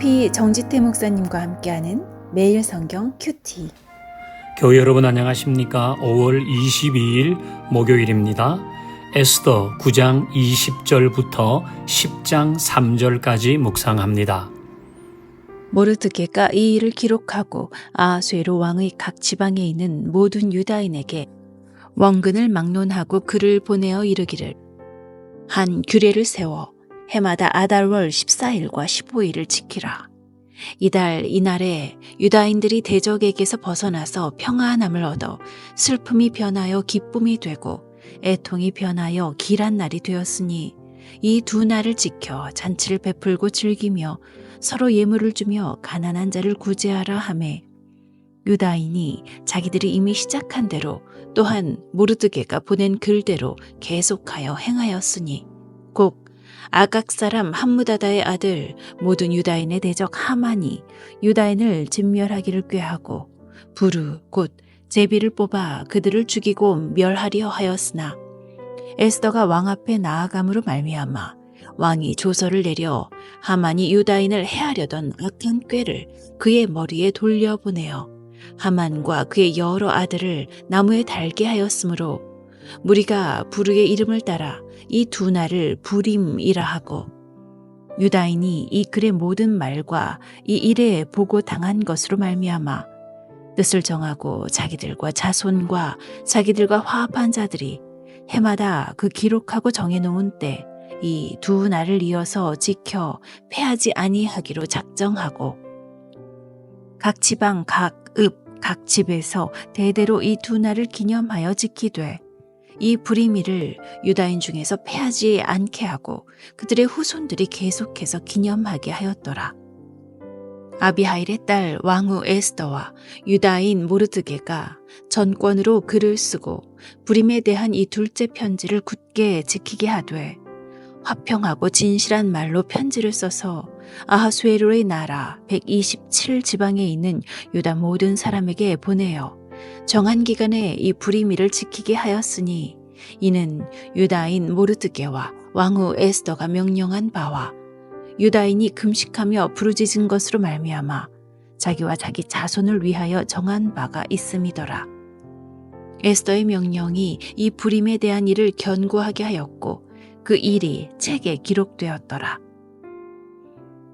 LP 정지태 목사님과 함께하는 매일 성경 큐티. 교회 여러분 안녕하십니까? 5월 22일 목요일입니다. 에스더 9장 20절부터 10장 3절까지 묵상합니다. 모르드게가 이 일을 기록하고 아수에로 왕의 각 지방에 있는 모든 유다인에게 원근을 막론하고 글을 보내어 이르기를 한 규례를 세워 해마다 아달월 14일과 15일을 지키라. 이달 이날에 유다인들이 대적에게서 벗어나서 평안함을 얻어 슬픔이 변하여 기쁨이 되고 애통이 변하여 길한 날이 되었으니 이 두 날을 지켜 잔치를 베풀고 즐기며 서로 예물을 주며 가난한 자를 구제하라 하매 유다인이 자기들이 이미 시작한 대로 또한 모르드게가 보낸 글대로 계속하여 행하였으니 곧 아각 사람 함무다다의 아들 모든 유다인의 대적 하만이 유다인을 진멸하기를 꾀하고 부르 곧 제비를 뽑아 그들을 죽이고 멸하려 하였으나 에스더가 왕 앞에 나아감으로 말미암아 왕이 조서를 내려 하만이 유다인을 해하려던 악한 꾀를 그의 머리에 돌려보내어 하만과 그의 여러 아들을 나무에 달게 하였으므로 무리가 부르의 이름을 따라 이 두 날을 부림이라 하고 유다인이 이 글의 모든 말과 이 일에 보고 당한 것으로 말미암아 뜻을 정하고 자기들과 자손과 자기들과 화합한 자들이 해마다 그 기록하고 정해놓은 때 이 두 날을 이어서 지켜 패하지 아니하기로 작정하고 각 지방 각 읍 각 집에서 대대로 이 두 날을 기념하여 지키되 이 불임이를 유다인 중에서 패하지 않게 하고 그들의 후손들이 계속해서 기념하게 하였더라. 아비하일의 딸 왕후 에스더와 유다인 모르드게가 전권으로 글을 쓰고 불임에 대한 이 둘째 편지를 굳게 지키게 하되 화평하고 진실한 말로 편지를 써서 아하수에로의 나라 127 지방에 있는 유다 모든 사람에게 보내어 정한 기간에 이 불임이를 지키게 하였으니 이는 유다인 모르드게와 왕후 에스더가 명령한 바와 유다인이 금식하며 부르짖은 것으로 말미암아 자기와 자기 자손을 위하여 정한 바가 있음이더라. 에스더의 명령이 이 불임에 대한 일을 견고하게 하였고 그 일이 책에 기록되었더라.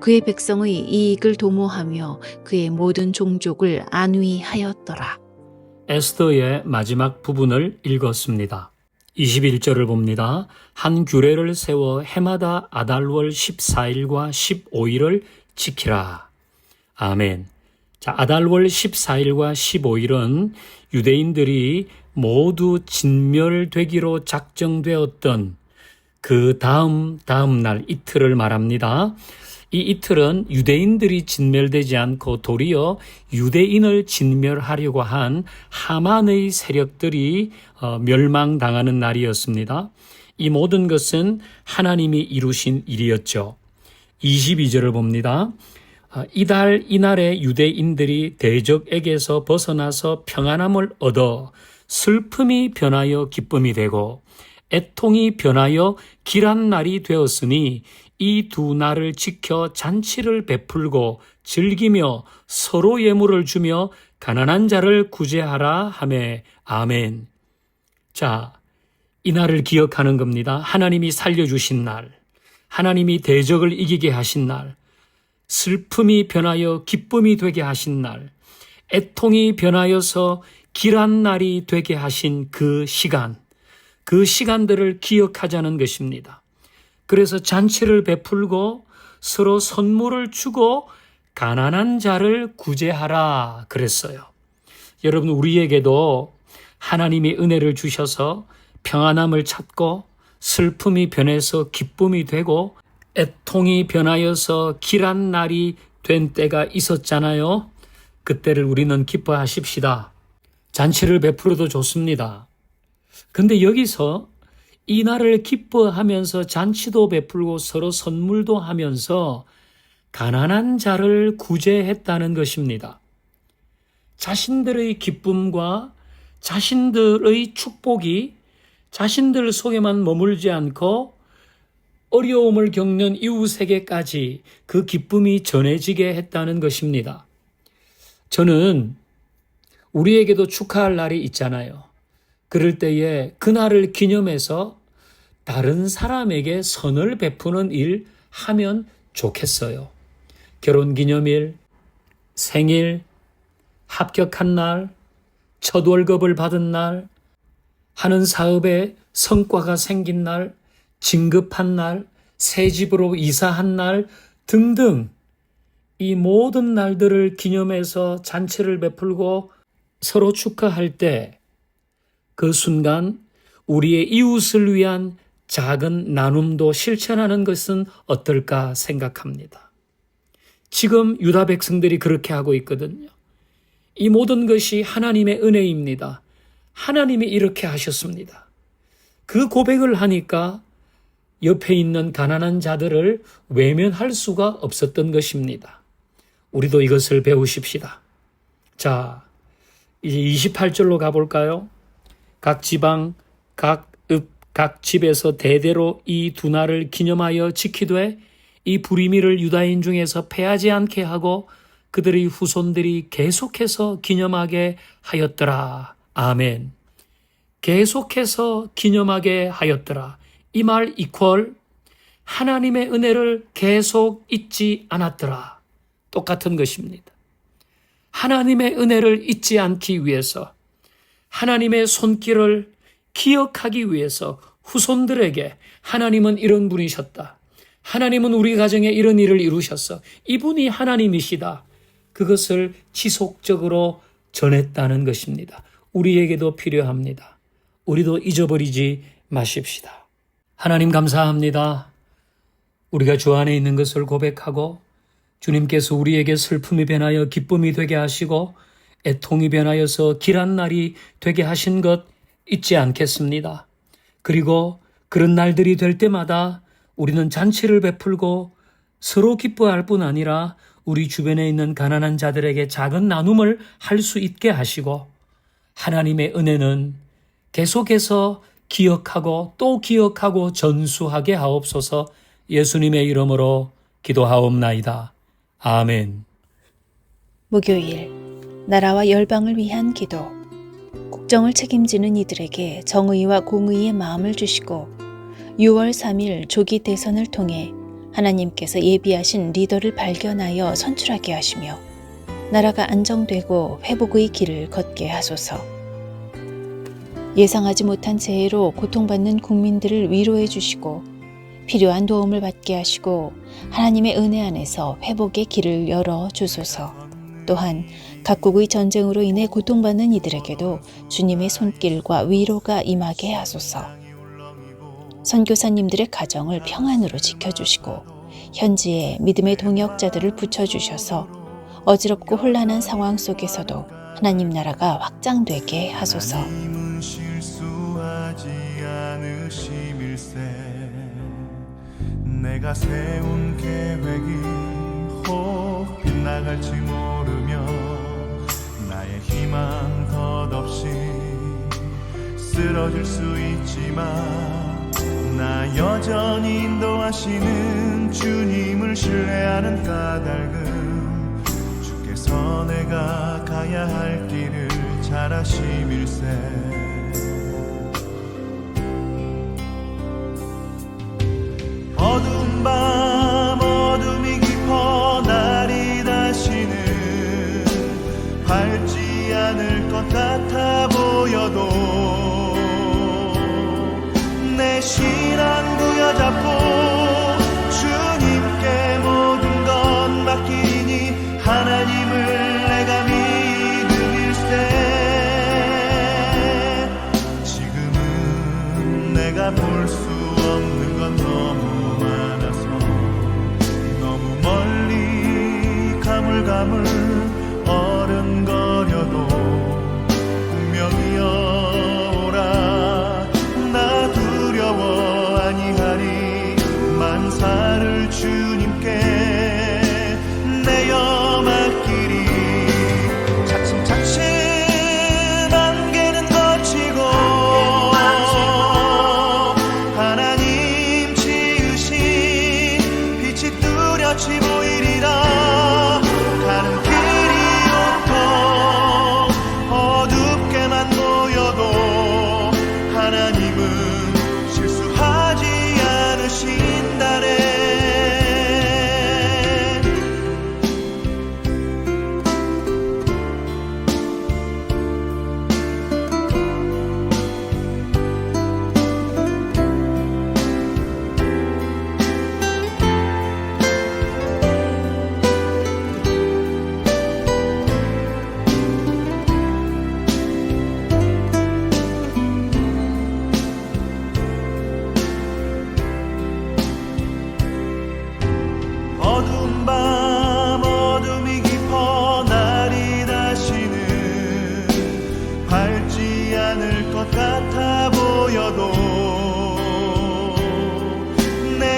그의 백성의 이익을 도모하며 그의 모든 종족을 안위하였더라. 에스더의 마지막 부분을 읽었습니다. 21절을 봅니다. 한 규례를 세워 해마다 아달월 14일과 15일을 지키라. 아멘. 자, 아달월 14일과 15일은 유대인들이 모두 진멸되기로 작정되었던 그 다음 다음 날 이틀을 말합니다. 이 이틀은 유대인들이 진멸되지 않고 도리어 유대인을 진멸하려고 한 하만의 세력들이 어, 멸망당하는 날이었습니다. 이 모든 것은 하나님이 이루신 일이었죠. 22절을 봅니다. 아, 이달 이날에 유대인들이 대적에게서 벗어나서 평안함을 얻어 슬픔이 변하여 기쁨이 되고 애통이 변하여 길한 날이 되었으니 이 두 날을 지켜 잔치를 베풀고 즐기며 서로 예물을 주며 가난한 자를 구제하라 하매 아멘. 자, 이 날을 기억하는 겁니다. 하나님이 살려주신 날, 하나님이 대적을 이기게 하신 날, 슬픔이 변하여 기쁨이 되게 하신 날, 애통이 변하여서 길한 날이 되게 하신 그 시간, 그 시간들을 기억하자는 것입니다. 그래서 잔치를 베풀고 서로 선물을 주고 가난한 자를 구제하라 그랬어요. 여러분, 우리에게도 하나님이 은혜를 주셔서 평안함을 찾고 슬픔이 변해서 기쁨이 되고 애통이 변하여서 길한 날이 된 때가 있었잖아요. 그때를 우리는 기뻐하십시다. 잔치를 베풀어도 좋습니다. 근데 여기서 이 날을 기뻐하면서 잔치도 베풀고 서로 선물도 하면서 가난한 자를 구제했다는 것입니다. 자신들의 기쁨과 자신들의 축복이 자신들 속에만 머물지 않고 어려움을 겪는 이웃에게까지 그 기쁨이 전해지게 했다는 것입니다. 저는 우리에게도 축하할 날이 있잖아요. 그럴 때에 그날을 기념해서 다른 사람에게 선을 베푸는 일 하면 좋겠어요. 결혼 기념일, 생일, 합격한 날, 첫 월급을 받은 날, 하는 사업에 성과가 생긴 날, 진급한 날, 새 집으로 이사한 날 등등 이 모든 날들을 기념해서 잔치를 베풀고 서로 축하할 때 그 순간 우리의 이웃을 위한 작은 나눔도 실천하는 것은 어떨까 생각합니다. 지금 유다 백성들이 그렇게 하고 있거든요. 이 모든 것이 하나님의 은혜입니다. 하나님이 이렇게 하셨습니다. 그 고백을 하니까 옆에 있는 가난한 자들을 외면할 수가 없었던 것입니다. 우리도 이것을 배우십시다. 자, 이제 28절로 가볼까요? 각 지방, 각 읍, 각 집에서 대대로 이 두 날을 기념하여 지키되 이 불의미를 유다인 중에서 패하지 않게 하고 그들의 후손들이 계속해서 기념하게 하였더라. 아멘. 계속해서 기념하게 하였더라. 이 말 이퀄 하나님의 은혜를 계속 잊지 않았더라. 똑같은 것입니다. 하나님의 은혜를 잊지 않기 위해서 하나님의 손길을 기억하기 위해서 후손들에게 하나님은 이런 분이셨다. 하나님은 우리 가정에 이런 일을 이루셨어. 이분이 하나님이시다. 그것을 지속적으로 전했다는 것입니다. 우리에게도 필요합니다. 우리도 잊어버리지 마십시다. 하나님 감사합니다. 우리가 주 안에 있는 것을 고백하고 주님께서 우리에게 슬픔이 변하여 기쁨이 되게 하시고 애통이 변하여서 길한 날이 되게 하신 것 잊지 않겠습니다. 그리고 그런 날들이 될 때마다 우리는 잔치를 베풀고 서로 기뻐할 뿐 아니라 우리 주변에 있는 가난한 자들에게 작은 나눔을 할 수 있게 하시고 하나님의 은혜는 계속해서 기억하고 또 기억하고 전수하게 하옵소서 예수님의 이름으로 기도하옵나이다. 아멘. 목요일 나라와 열방을 위한 기도 국정을 책임지는 이들에게 정의와 공의의 마음을 주시고 6월 3일 조기 대선을 통해 하나님께서 예비하신 리더를 발견하여 선출하게 하시며 나라가 안정되고 회복의 길을 걷게 하소서. 예상하지 못한 재해로 고통받는 국민들을 위로해 주시고 필요한 도움을 받게 하시고 하나님의 은혜 안에서 회복의 길을 열어 주소서. 또한 각국의 전쟁으로 인해 고통받는 이들에게도 주님의 손길과 위로가 임하게 하소서. 선교사님들의 가정을 평안으로 지켜주시고 현지에 믿음의 동역자들을 붙여주셔서 어지럽고 혼란한 상황 속에서도 하나님 나라가 확장되게 하소서. 내가 세운 계획이 혹 빗나갈지 모르며 나의 희망 덧없이 쓰러질 수 있지만 나 여전히 인도하시는 주님을 신뢰하는 까닭은 주께서 내가 가야 할 길을 잘 아심일세 감을 어른거려도 분명히 오라. 나 두려워 아니하리 만사를 주님께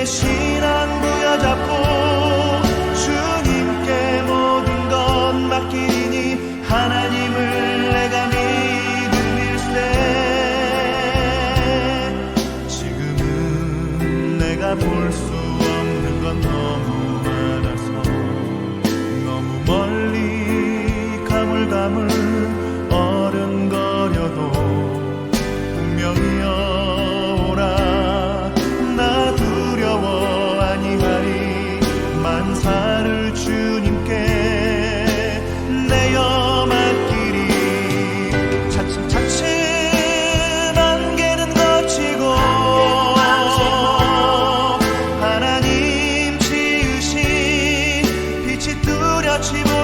내 motivo